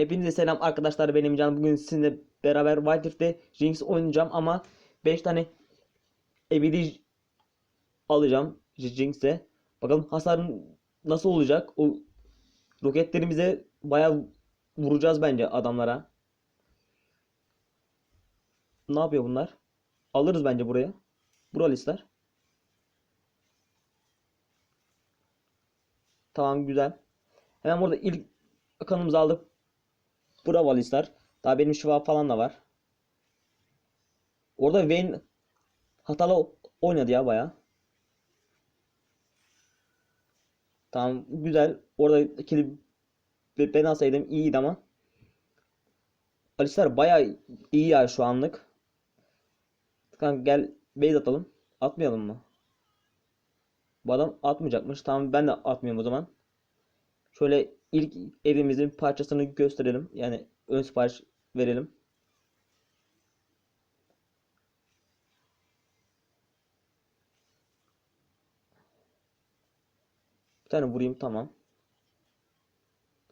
Hepinize selam arkadaşlar benim Can. Bugün sizinle beraber Wild Rift'te Jinx oynayacağım ama 5 tane ebedi alacağım Jinx'e. Bakalım hasarın nasıl olacak? O roketlerimize bayağı vuracağız bence adamlara. Ne yapıyor bunlar? Alırız bence buraya. Buralistler. Tamam güzel. Hemen burada ilk kanımızı aldık. Bravo Alistar. Daha benim şifa falan da var. Orada Vayne hatalı oynadı ya baya. Tamam güzel. Orada kili ben alsaydım iyiydi ama. Alistar baya iyi ya şu anlık. Kanka gel base atalım. Atmayalım mı? Bu adam atmayacakmış. Tamam ben de atmıyorum o zaman. Şöyle ilk evimizin parçasını gösterelim. Yani ön sipariş verelim. Bir tane vurayım tamam.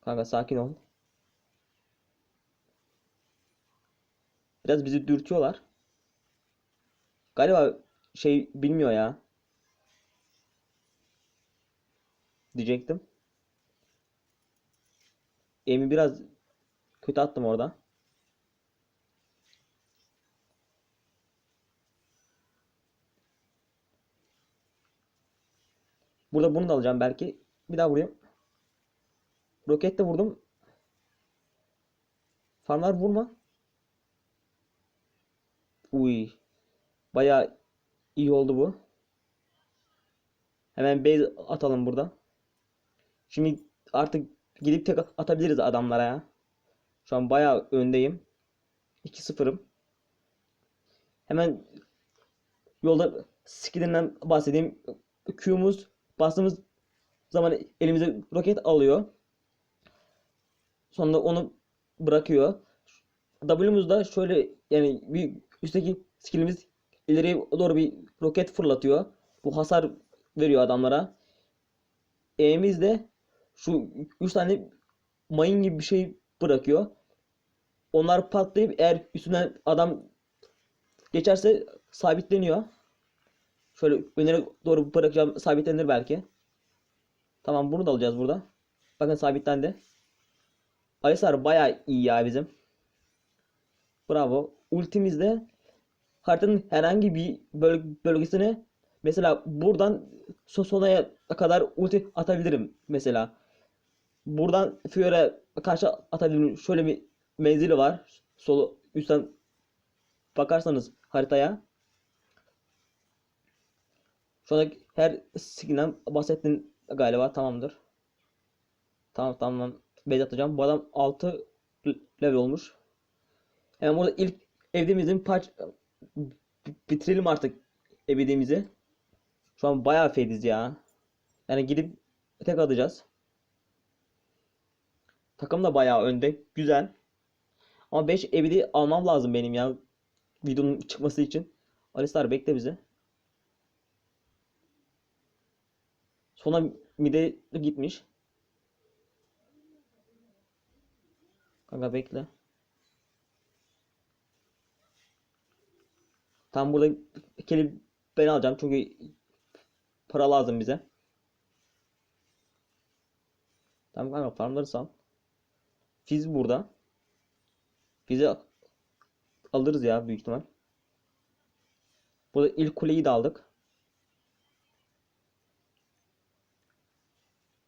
Kanka sakin ol. Biraz bizi dürtüyorlar. Galiba şey bilmiyor ya. Diyecektim. Emi biraz kötü attım orada. Burada bunu da alacağım belki. Bir daha vurayım. Roketle vurdum. Farmlar vurma. Uy. Baya iyi oldu bu. Hemen base atalım burada. Şimdi artık gidip tek atabiliriz adamlara ya. Şu an bayağı öndeyim. 2-0'ım. Hemen yolda skillinden bahsedeyim. Q'muz bastığımız zaman elimize roket alıyor. Sonra onu bırakıyor. W'muz da şöyle yani bir üstteki skillimiz ileriye doğru bir roket fırlatıyor. Bu hasar veriyor adamlara. E'miz de şu 3 tane mayın gibi bir şey bırakıyor. Onlar patlayıp eğer üstünden adam geçerse sabitleniyor. Şöyle önere doğru bırakacağım sabitlenir belki. Tamam bunu da alacağız burada. Bakın sabitlendi. Alisar bayağı iyi ya bizim. Bravo. Ultimizde haritanın herhangi bir böl bölgesine mesela buradan sonaya kadar ulti atabilirim mesela. Buradan Fiora karşı atabilirim. Şöyle bir menzili var. Solu üstten bakarsanız haritaya. Şu anda her skill'den bahsettin galiba tamamdır. Tamam tamam. Base atacağım. Bu adam 6 level olmuş. Hemen burada ilk evimizin parç bitirelim artık ebedimizi. Şu an bayağı fediz ya. Yani gidip tek atacağız. Takım da bayağı önde. Güzel. Ama 5 ebedi almam lazım benim ya. Videonun çıkması için. Alistar bekle bizi. Sona mide gitmiş. Kanka bekle. Tam burada kelip ben alacağım çünkü para lazım bize. Tamam kanka farmları sal. Fiz burada. Fizi alırız ya büyük ihtimal. Burada ilk kuleyi de aldık.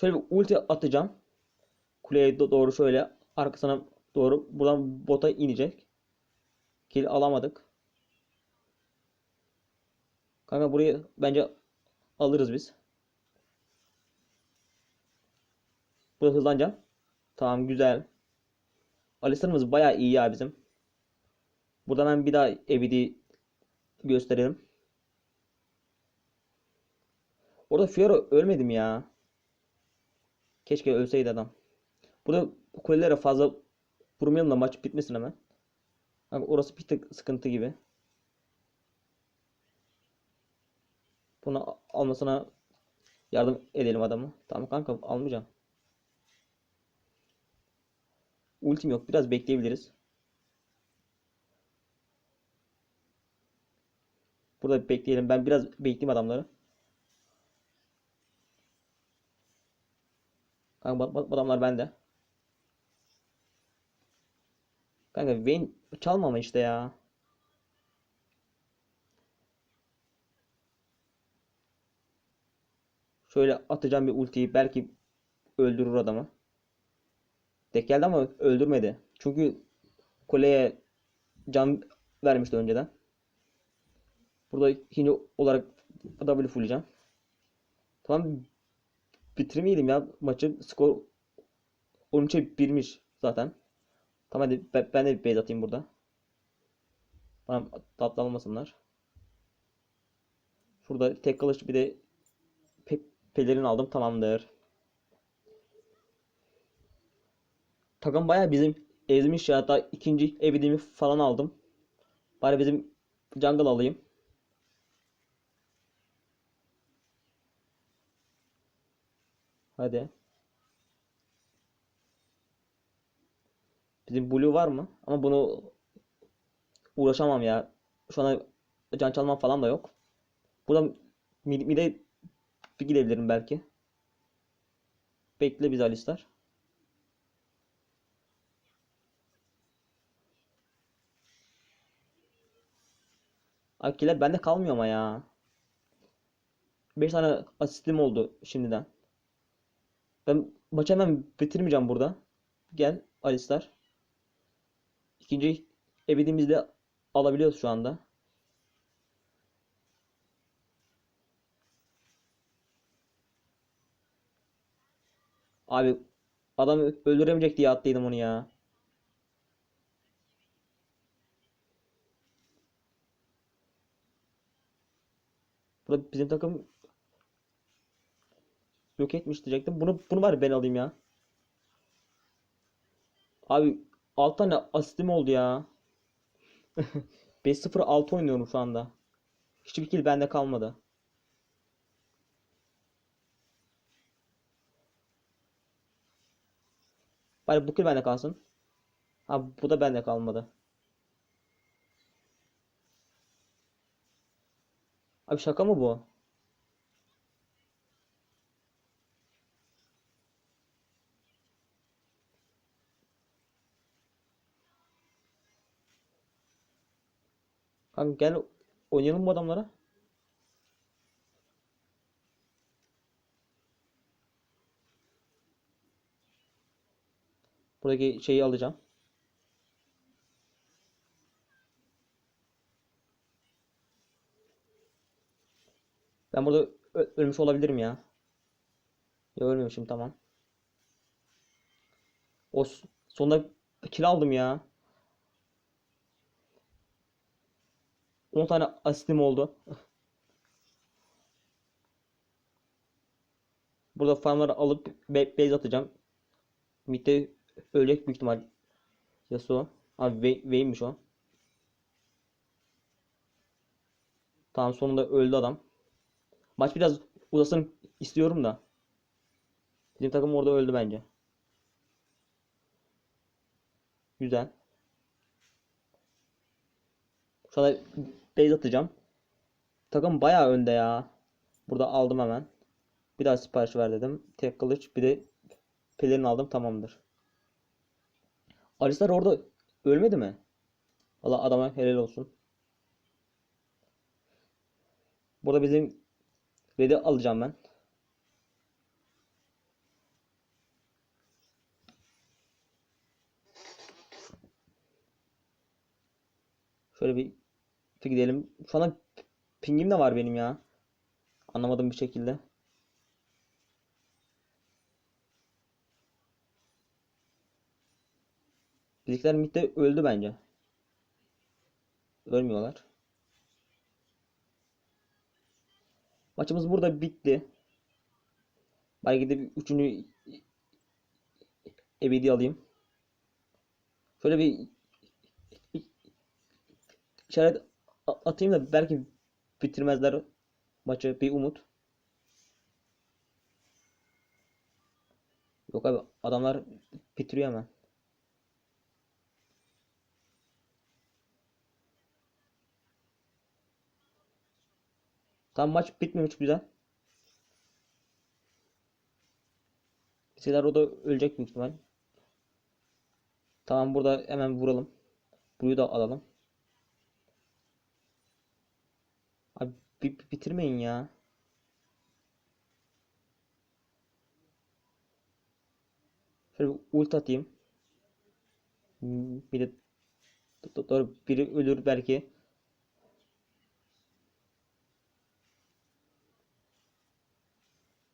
Şöyle bir ulti atacağım. Kuleye doğru şöyle arkasına doğru buradan bota inecek. Kill alamadık. Kanka burayı bence alırız biz. Burada hızlanacağım. Tamam güzel. Alistar'ımız bayağı iyi ya bizim. Buradan ben bir daha ebedi gösterelim. Orada Fiora ölmedim ya. Keşke ölseydi adam. Burada kulelere fazla vurmayalım da maç bitmesin hemen. Abi orası bir tık sıkıntı gibi. Bunu almasına yardım edelim adamı. Tamam kanka almayacağım. Ultim yok. Biraz bekleyebiliriz. Burada bekleyelim. Ben biraz bekleyeyim adamları. Kanka bu adamlar bende. Kanka Vayne çalmama işte ya. Şöyle atacağım bir ultiyi. Belki öldürür adamı. Tek geldi ama öldürmedi. Çünkü kuleye can vermişti önceden. Burada yine olarak W fulleyeceğim. Tamam bitirmeyelim ya maçı. Skor 13'e 1'miş zaten. Tamam hadi ben, de bir base atayım burada. Bana tatlanmasınlar. Şurada tek kılıç bir de pe pelerin aldım tamamdır. Takım bayağı bizim ezmiş ya. Hatta ikinci ebedimi falan aldım. Bari bizim jungle alayım. Hadi. Bizim blue var mı? Ama bunu uğraşamam ya. Şu an can çalmam falan da yok. Burada mid, mid'e bir gidebilirim belki. Bekle biz Alistar. Akiler bende kalmıyor ama ya. 5 tane asistim oldu şimdiden. Ben maçı hemen bitirmeyeceğim burada. Gel Alistar. İkinci ebedimizi de alabiliyoruz şu anda. Abi adam öldüremeyecek diye attıydım onu ya. Burada bizim takım yok etmiş diyecektim. Bunu bunu var ben alayım ya. Abi 6 tane asistim oldu ya. 5-0 6 oynuyorum şu anda. Hiçbir kill bende kalmadı. Bari bu kill bende kalsın. Ha bu da bende kalmadı. Abi şaka mı bu? Kanka gel oynayalım bu adamlara. Buradaki şeyi alacağım. Ben burada ölmüş olabilirim ya. Ya ölmemişim tamam. O sonunda kill aldım ya. 10 tane asistim oldu. Burada farmları alıp base atacağım. Mid'de ölecek büyük ihtimal. Yasuo. Abi Vay- Vayne'miş o. Tamam sonunda öldü adam. Maç biraz uzasın istiyorum da. Bizim takım orada öldü bence. Güzel. Şu anda base atacağım. Takım bayağı önde ya. Burada aldım hemen. Bir daha sipariş ver dedim. Tek kılıç bir de pelerin aldım tamamdır. Alistar orada ölmedi mi? Valla adama helal olsun. Burada bizim Red'i alacağım ben. Şöyle bir gidelim. Şu anda pingim de var benim ya. Anlamadım bir şekilde. Bizimkiler midde öldü bence. Ölmüyorlar. Maçımız burada bitti. Ben gidip üçüncü ebedi alayım. Şöyle bir işaret atayım da belki bitirmezler maçı. Bir umut. Yok abi adamlar bitiriyor hemen. Tam maç bitmemiş güzel. Bizimkiler o da ölecek büyük ihtimal. Tamam burada hemen vuralım. Burayı da alalım. Abi bi- bi- bitirmeyin ya. Şöyle bir ult atayım. Hmm, Bir de Do- do- doğru biri ölür belki.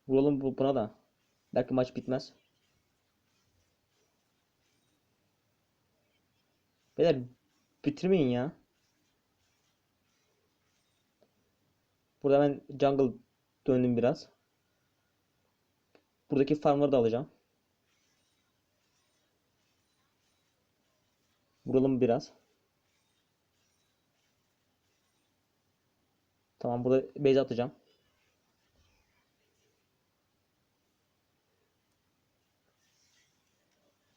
Vuralım bu- buna da. Belki maç bitmez. Beyler bitirmeyin ya. Burada ben jungle döndüm biraz. Buradaki farmları da alacağım. Vuralım biraz. Tamam burada base atacağım.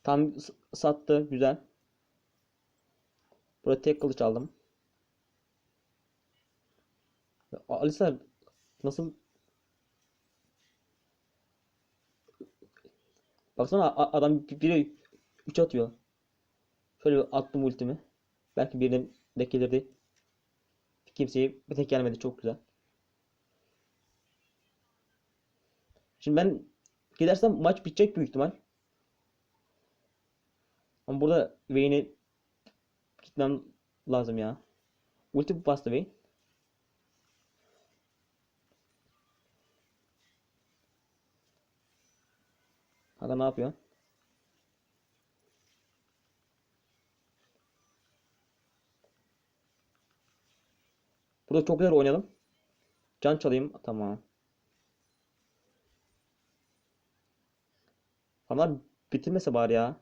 Tam sattı. Güzel. Burada tek kılıç aldım. Ya, Alistar nasıl Baksana adam bir- biri 3 atıyor. Şöyle bir attım ultimi. Belki birinin denk gelirdi. Kimseye bir tek gelmedi. Çok güzel. Şimdi ben gidersem maç bitecek büyük ihtimal. Ama burada Vayne'e gitmem lazım ya. Ulti bastı Vayne. Kanka ne yapıyor? Burada çok güzel oynadım. Can çalayım. Tamam. Ama bitirmese bari ya.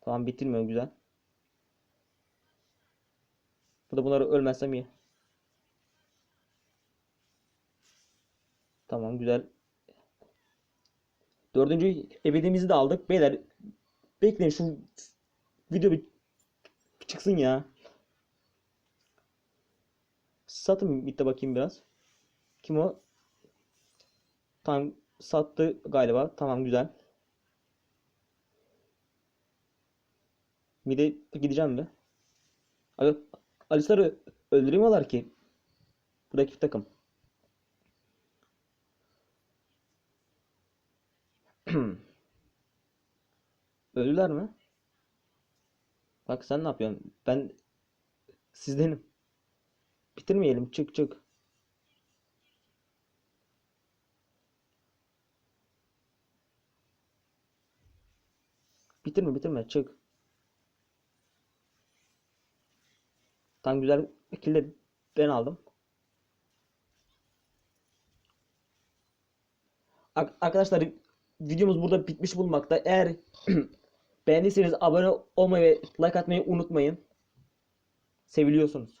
Tamam bitirmiyor güzel. Burada bunları ölmezsem iyi. Tamam güzel. Dördüncü ebedimizi de aldık. Beyler bekleyin şu video bir çıksın ya. Satın bitti bakayım biraz. Kim o? Tamam sattı galiba. Tamam güzel. Bir de gideceğim? Abi Alistar'ı öldüremiyorlar ki. Bu rakip takım. Öldüler mi? Bak sen ne yapıyorsun? Ben sizdenim. Bitirmeyelim. Çık çık. Bitirme bitirme. Çık. Tam güzel kill de ben aldım. Ar- Arkadaşlar videomuz burada bitmiş bulmakta. Eğer beğendiyseniz abone olmayı ve like atmayı unutmayın. Seviliyorsunuz.